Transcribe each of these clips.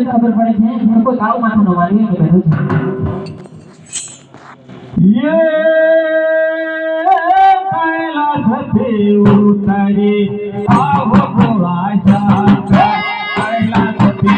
એવી ખબર પડે છે. જેમ કોઈ કાળું માથું ન માનવી કે બધું છે. યે કાયલા થતે ઉતરી આવો ભોળા જા કાયલા થતે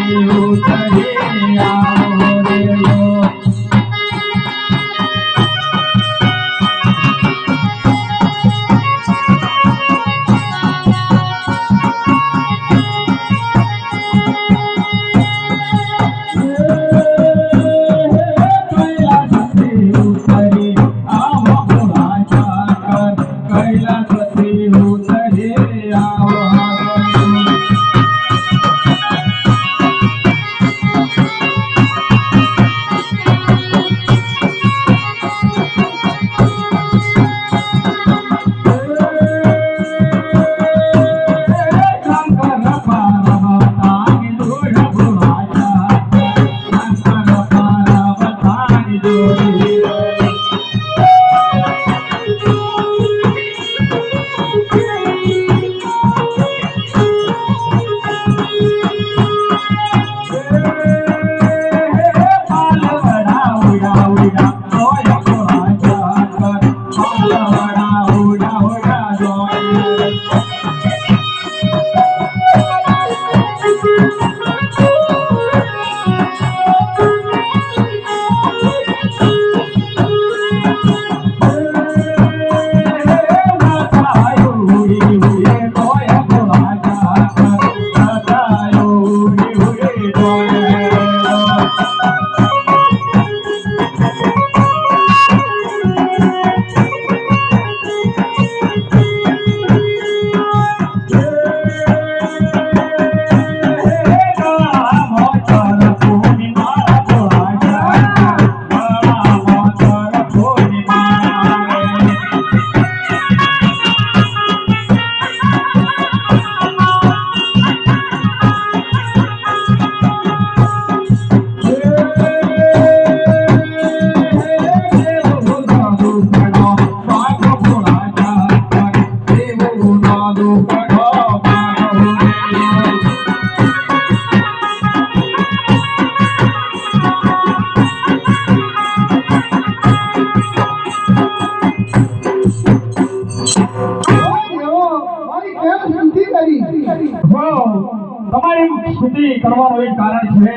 કરવાનું એક કારણ છે.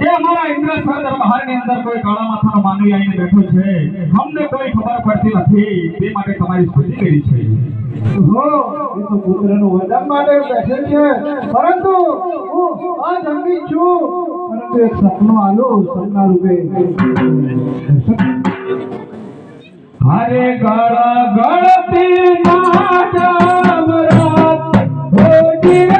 જે અમારા ઇન્દ્ર સર અંદર કોઈ કાળા માથાનો માનવી આવીને બેઠો છે અમને કોઈ ખબર પડતી નથી. તે માટે તમારી સ્તુતિ કરી છે. હો એ તો પુત્રનું વરદાન માટે બેઠેલ છે. પરંતુ હું આ જંગી છું. પરંતુ એક સપનું આલું સપના રૂપે. હરે ગળ ગળતી ના હો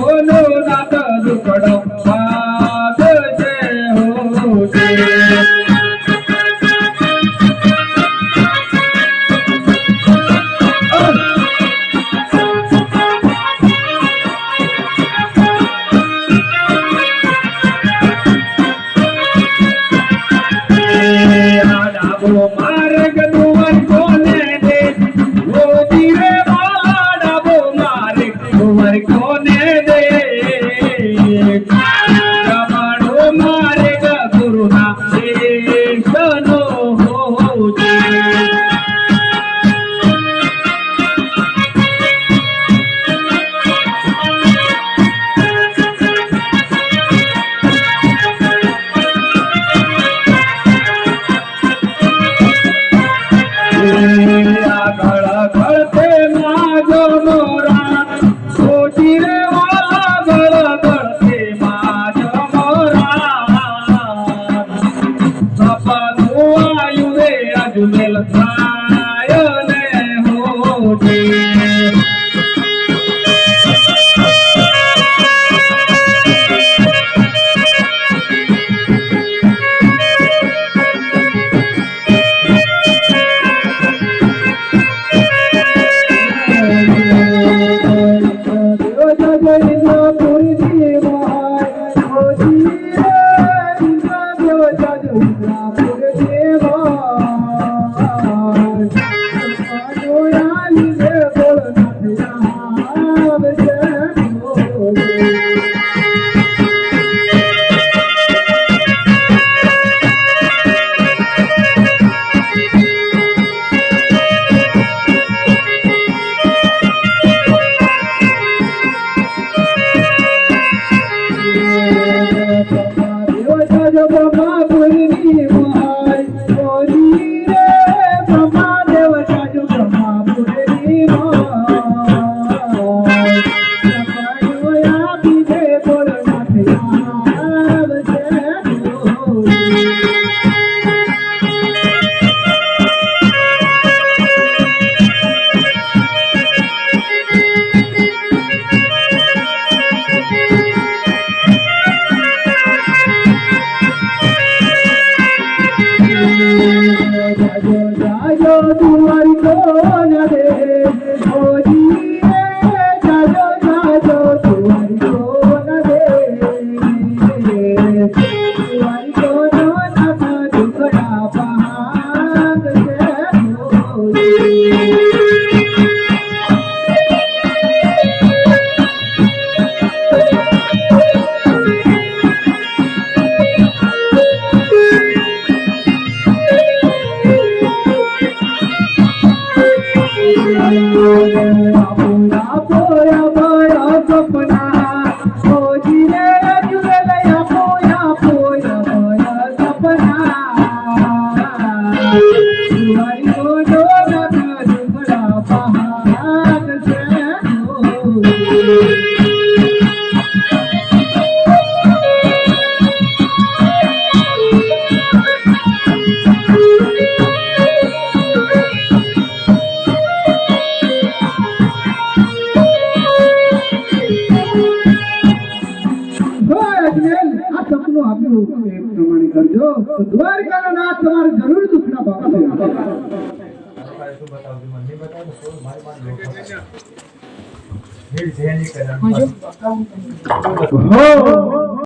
बोलो राधा दुखड़ा કીધું એ પ્રમાણે કરજો તો દ્વારકાનો નાથ તમારે જરૂર દુખના પામશે ભીડ છે એની કદાચ